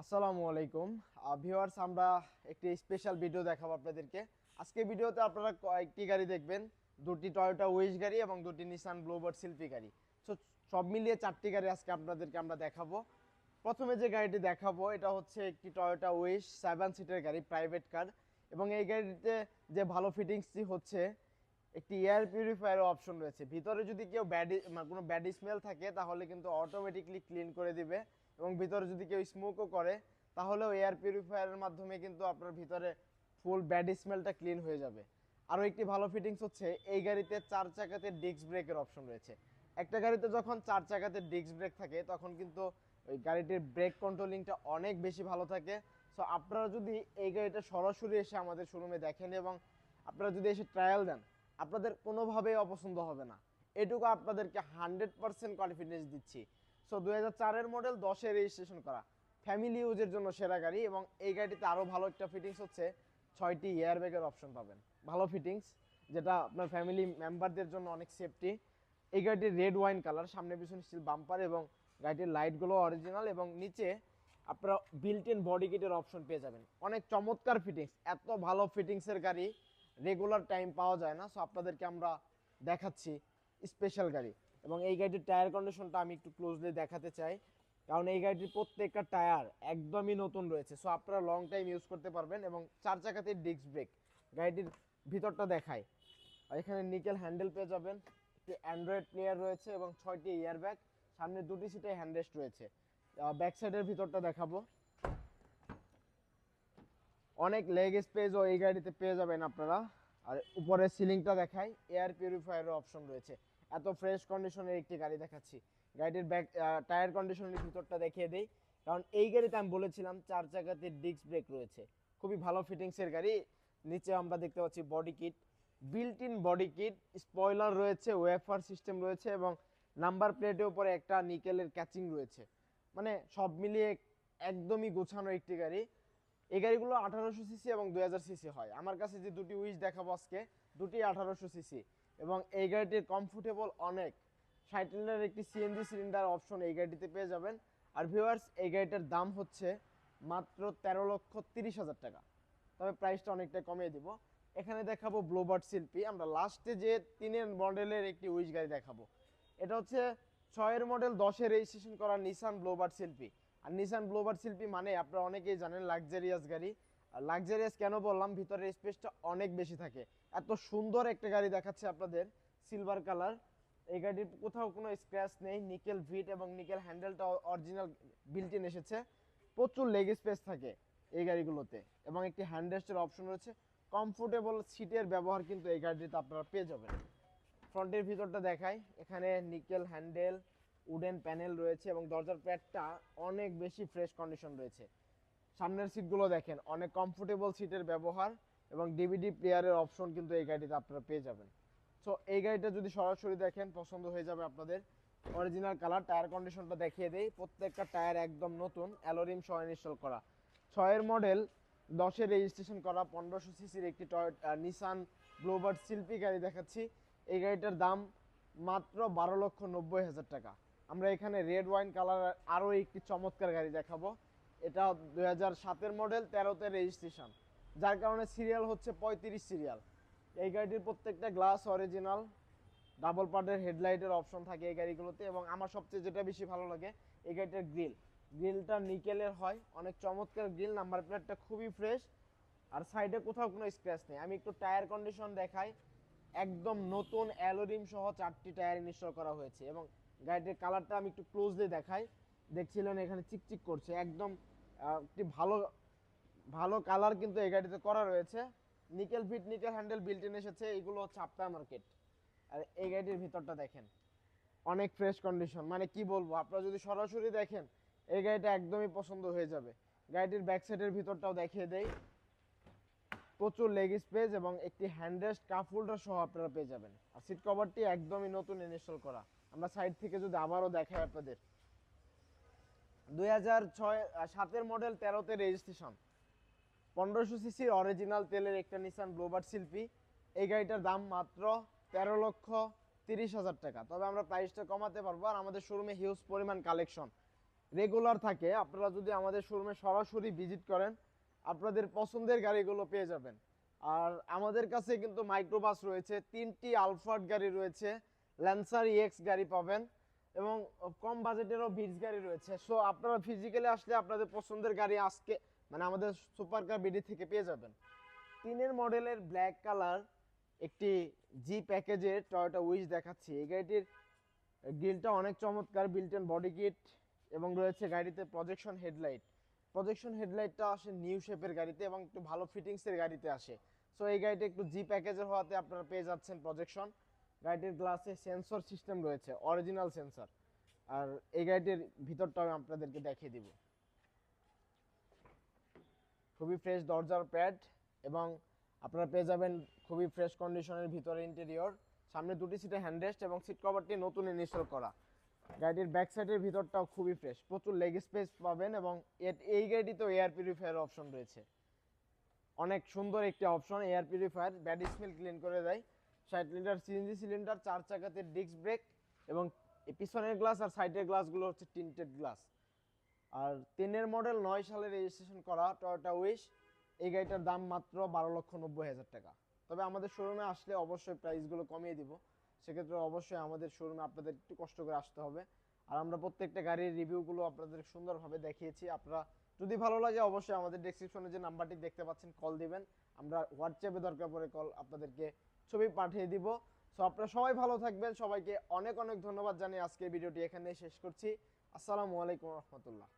আসসালামু আলাইকুম। ভিউয়ার্স আমরা একটি স্পেশাল ভিডিও দেখাবো আপনাদেরকে। আজকে ভিডিওতে আপনারা কয়েকটি গাড়ি দেখবেন। দুটি টয়োটা উইশ গাড়ি এবং দুটি নিসান ব্লুবার্ড শিল্পী গাড়ি। সো সব মিলিয়ে চারটি গাড়ি আজকে আপনাদেরকে আমরা দেখাবো। প্রথমে যে গাড়িটি দেখাবো, এটা হচ্ছে একটি টয়োটা উইশ সেভেন সিটের গাড়ি প্রাইভেট কার এবং এই গাড়িতে যে ভালো ফিটিংসটি হচ্ছে, একটি এয়ার পিউরিফায়ার অপশন রয়েছে। ভিতরে যদি কেউ ব্যাড কোনো ব্যাড স্মেল থাকে, তাহলে কিন্তু অটোমেটিকলি ক্লিন করে দিবে। এবং ভিতরে যদি কেউ স্মোকও করে, তাহলেও এয়ার পিউরিফায়ারের মাধ্যমে কিন্তু আপনার ভিতরে ফুল ব্যাড স্মেলটা ক্লিন হয়ে যাবে। আরও একটি ভালো ফিটিংস হচ্ছে, এই গাড়িতে চার চাকাতে ডিস্ক ব্রেকের অপশন রয়েছে। একটা গাড়িতে যখন চার চাকাতে ডিস্ক ব্রেক থাকে, তখন কিন্তু ওই গাড়িটির ব্রেক কন্ট্রোলিংটা অনেক বেশি ভালো থাকে। সো আপনারা যদি এই গাড়িটা সরাসরি এসে আমাদের শোরুমে দেখেন এবং আপনারা যদি এসে ট্রায়াল দেন, আপনাদের কোনোভাবেই অপছন্দ হবে না। এটুকু আপনাদেরকে হান্ড্রেড পার্সেন্ট কনফিডেন্স দিচ্ছি। সো দুই চারের মডেল দশে রেজিস্ট্রেশন করা। ফ্যামিলি ইউজের জন্য সেরা গাড়ি এবং এই গাড়িতে আরও ভালো একটা ফিটিংস হচ্ছে। ছয়টি এয়ার ব্যাগের অপশন পাবেন। ভালো ফিটিংস যেটা আপনার ফ্যামিলি মেম্বারদের জন্য অনেক সেফটি এই গাড়িটির রেড ওয়াইন কালার সামনে পিছনে স্টিল বাম্পার এবং গাড়িটির লাইটগুলো অরিজিনাল এবং নিচে আপনারা বিল্ট ইন বডি কিটের অপশন পেয়ে যাবেন। অনেক চমৎকার ফিটিংস এত ভালো ফিটিংসের গাড়ি রেগুলার টাইম পাওয়া যায় না। সো আপনাদেরকে আমরা দেখাচ্ছি স্পেশাল গাড়ি। এবং এই গাড়িটির টায়ার কন্ডিশনটা আমি একটু ক্লোজলি দেখাতে চাই। কারণ এই গাড়িটির প্রত্যেকটা টায়ার একদমই নতুন রয়েছে। সো আপনারা লং টাইম ইউজ করতে পারবেন এবং চার চাকাতে ডিস্ক ব্রেক গাড়িটির ভিতরটা দেখায়। এখানে নিকেল হ্যান্ডেল পেয়ে যাবেন। একটি অ্যান্ড্রয়েড প্লেয়ার রয়েছে এবং ছয়টি ইয়ার ব্যাগ সামনে দুটি সিটে হ্যান্ডরেস্ট রয়েছে। ব্যাক সাইডের ভিতরটা দেখাবো। অনেক লেগ স্পেসও এই গাড়িতে পেয়ে যাবেন আপনারা। আর উপরে সিলিংটা দেখায়। এয়ার পিউরিফায়ারের অপশন রয়েছে। এত ফ্রেশ কন্ডিশনের একটি গাড়ি দেখাচ্ছি। গাড়িটির ব্যাক টায়ার কন্ডিশনের ভিতরটা দেখিয়ে দেই। কারণ এই গাড়িতে আমি বলেছিলাম, চার চাকাতে ডিস্ক ব্রেক রয়েছে। খুবই ভালো ফিটিংসের গাড়ি। নিচে আমরা দেখতে পাচ্ছি body kit built in body kit spoiler রয়েছে ওয়েফার সিস্টেম রয়েছে এবং নাম্বার প্লেটের উপরে একটা নিকেলের ক্যাচিং রয়েছে। মানে সব মিলিয়ে একদমই গোছানো একটি গাড়ি। এই গাড়িগুলো আঠারোশো সিসি এবং দুই হাজার সিসি হয়। আমার কাছে যে দুটি উইচ দেখাবো আজকে, দুটি আঠারোশো সিসি এবং এই গাড়িটির কমফোর্টেবল অনেক। ষাট লিটারের একটি সিএনজি সিলিন্ডার অপশন এই গাড়িটিতে পেয়ে যাবেন। আর ভিউয়ার্স এই গাড়িটার দাম হচ্ছে মাত্র তেরো লক্ষ তিরিশ হাজার টাকা। তবে প্রাইসটা অনেকটা কমিয়ে দিব। এখানে দেখাবো ব্লোবার্ড শিল্পী আমরা লাস্টে যে তিনের মডেলের একটি উইচ গাড়ি দেখাবো। এটা হচ্ছে ছয়ের মডেল দশে রেজিস্ট্রেশন করা নিসান ব্লোবার্ড শিল্পী আর নিসান ব্লোবার্ড শিল্পী মানে আপনারা অনেকেই জানেন লাক্সারিয়াস গাড়ি। আর লাক্সারিয়াস কেন বললাম? ভিতরের স্পেসটা অনেক বেশি থাকে। এত সুন্দর একটা গাড়ি দেখাচ্ছে আপনাদের সিলভার কালার এই গাড়ির কোথাও কোনো স্ক্র্যাচ নেই নিকেল ভিট এবং নিকেল হ্যান্ডেলটা অরিজিনাল বিল্ট ইন এসেছে। প্রচুর লেগ স্পেস থাকে এই গাড়িগুলোতে এবং একটি হ্যান্ডরেস্টের অপশন রয়েছে। কমফোর্টেবল সিটের ব্যবহার কিন্তু এই গাড়িটিতে আপনারা পেয়ে যাবেন। ফ্রন্টের ভিতরটা দেখাই, এখানে নিকেল হ্যান্ডেল উডেন প্যানেল রয়েছে এবং দরজার প্যাডটা অনেক বেশি ফ্রেশ কন্ডিশন রয়েছে। সামনের সিটগুলো দেখেন, অনেক কমফোর্টেবল সিটের ব্যবহার। এবং ডিভিডি প্লেয়ারের অপশন কিন্তু এই গাড়িতে আপনারা পেয়ে যাবেন। সো এই গাড়িটা যদি সরাসরি দেখেন, পছন্দ হয়ে যাবে আপনাদের। অরিজিনাল কালার টায়ার কন্ডিশনটা দেখিয়ে দেই। প্রত্যেকটা টায়ার একদম নতুন অ্যালোরিম সহ ইনস্টল করা। ছয়ের মডেল দশের রেজিস্ট্রেশন করা, পনেরোশো সিসির একটি নিসান ব্লোবার্ড শিল্পী গাড়ি দেখাচ্ছি। এই গাড়িটার দাম মাত্র বারো লক্ষ নব্বই হাজার টাকা। আমরা এখানে রেড ওয়াইন কালার আরও একটি চমৎকার গাড়ি দেখাবো। এটা দুই হাজার সাতের মডেল তেরোতে রেজিস্ট্রেশন যার কারণে সিরিয়াল হচ্ছে পঁয়ত্রিশ সিরিয়াল। এই গাড়িটির প্রত্যেকটা গ্লাস অরিজিনাল, ডাবল পার্টের হেডলাইটের অপশন থাকে এই গাড়িগুলোতে এবং আমার সবচেয়ে যেটা বেশি ভালো লাগে, এই গাড়িটার গ্রিল। গ্রিলটা নিকেলের হয়, অনেক চমৎকার গ্রিল, নাম্বার প্লেটটা খুবই ফ্রেশ, আর সাইডে কোথাও কোনো স্ক্র্যাচ নেই। আমি একটু টায়ার কন্ডিশন দেখাই, একদম নতুন অ্যালোরিম সহ চারটি টায়ার ইনস্টল করা হয়েছে এবং গাড়িটির কালারটা আমি একটু ক্লোজলি দেখাই। দেখছিলেন এখানে চিকচিক করছে, একদম একটি ভালো ভালো কালার কিন্তু এই গাড়িতে করা রয়েছে। Nickel fit nickel handle built in এসেছে, এগুলো হচ্ছে আপটা মার্কেট আর এই গাড়িটির ভিতরটা দেখেন, অনেক ফ্রেশ কন্ডিশন মানে কি বলব, আপনারা যদি সরাসরি দেখেন, এই গাড়িটা একদমই পছন্দ হয়ে যাবে। গাড়িটির ব্যাক সাইডের ভিতরটাও দেখিয়ে দেই। প্রচুর লেগ স্পেস এবং একটি হ্যান্ডরেস্ট কাপ হোল্ডার সহ আপনারা পেয়ে যাবেন। আর সিট কভারটি একদমই নতুন ইনস্টল করা। আমরা সাইড থেকে যদি আবারও দেখাই আপনাদের। দুই হাজার ছয় সাতের মডেল তেরোতে রেজিস্ট্রেশন পনেরোশো সিসির অরিজিনাল তেলের একটা নিসান ব্লোবার শিল্পী। এই গাড়িটার দাম মাত্র তেরো লক্ষ তিরিশ হাজার টাকা। তবে আমরা প্রাইসটা কমাতে পারব আর আমাদের শোরুমে হিউজ পরিমাণ কালেকশন রেগুলার থাকে, আপনারা যদি আমাদের শোরুমে সরাসরি ভিজিট করেন, আপনাদের পছন্দের গাড়িগুলো পেয়ে যাবেন। আর আমাদের কাছে কিন্তু মাইক্রোবাস রয়েছে, তিনটি আলফার্ড গাড়ি রয়েছে ল্যান্সার ইএক্স গাড়ি পাবেন এবং কম বাজেটেরও বিটস গাড়ি রয়েছে। সো আপনারা ফিজিক্যালি আসলে আপনাদের পছন্দের গাড়ি আজকে মানে আমাদের সুপার কার বিডি থেকে পেয়ে যাবেন। তিনের মডেলের ব্ল্যাক কালার একটি জি প্যাকেজের টয়োটা উইচ দেখাচ্ছি। এই গাড়িটির গ্রিলটা অনেক চমৎকার বিল্টেন বডি কিট এবং রয়েছে গাড়িতে প্রজেকশন হেডলাইট প্রজেকশন হেডলাইটটা আসে নিউ শেপের গাড়িতে এবং একটু ভালো ফিটিংসের গাড়িতে আসে। সো এই গাড়িটি একটু জি প্যাকেজের হওয়াতে আপনারা পেয়ে যাচ্ছেন প্রজেকশন গাড়িটির গ্লাসে সেন্সর সিস্টেম রয়েছে অরিজিনাল সেন্সর আর এই গাড়িটির ভিতরটাও আপনাদেরকে দেখিয়ে দিব। খুবই ফ্রেশ দরজার প্যাড এবং আপনারা পেয়ে যাবেন খুবই ফ্রেশ কন্ডিশনের ভিতরে ইন্টেরিয়র সামনে দুটি সিটে হ্যান্ডরেস্ট এবং সিট কভারটি নতুন ইনস্টল করা। গাড়িটির ব্যাক সাইডের ভিতরটাও খুবই ফ্রেশ প্রচুর লেগ স্পেস পাবেন এবং এই গাড়িটিতেও এয়ার পিউরিফায়ার অপশন রয়েছে। অনেক সুন্দর একটি option air purifier bad smell clean করে দেয়। ষাট লিটার সিএনজি সিলিন্ডার চার চাকাতে ডিস্ক ব্রেক এবং পিছনের গ্লাস আর সাইডের গ্লাসগুলো হচ্ছে টিন্টেড গ্লাস আর তিনের মডেল নয় সালে রেজিস্ট্রেশন করা টয়োটা উইশ এই গাড়িটার দাম মাত্র বারো লক্ষ নব্বই হাজার টাকা। তবে আমাদের শোরুমে আসলে অবশ্যই প্রাইসগুলো কমিয়ে দিব। সেক্ষেত্রে অবশ্যই আমাদের শোরুমে আপনাদের একটু কষ্ট করে আসতে হবে। আর আমরা প্রত্যেকটা গাড়ির রিভিউগুলো আপনাদের সুন্দরভাবে দেখিয়েছি। আপনারা যদি ভালো লাগে অবশ্যই আমাদের ডেসক্রিপশনে যে নাম্বারটি দেখতে পাচ্ছেন কল দিবেন। আমরা হোয়াটসঅ্যাপে দরকার পড়ে কল আপনাদেরকে ছবি পাঠিয়ে দিব। সো আপনারা সবাই ভালো থাকবেন। সবাইকে অনেক অনেক ধন্যবাদ জানিয়ে আজকে ভিডিওটি এখানে শেষ করছি। আসসালামু আলাইকুম রহমতুল্লাহ।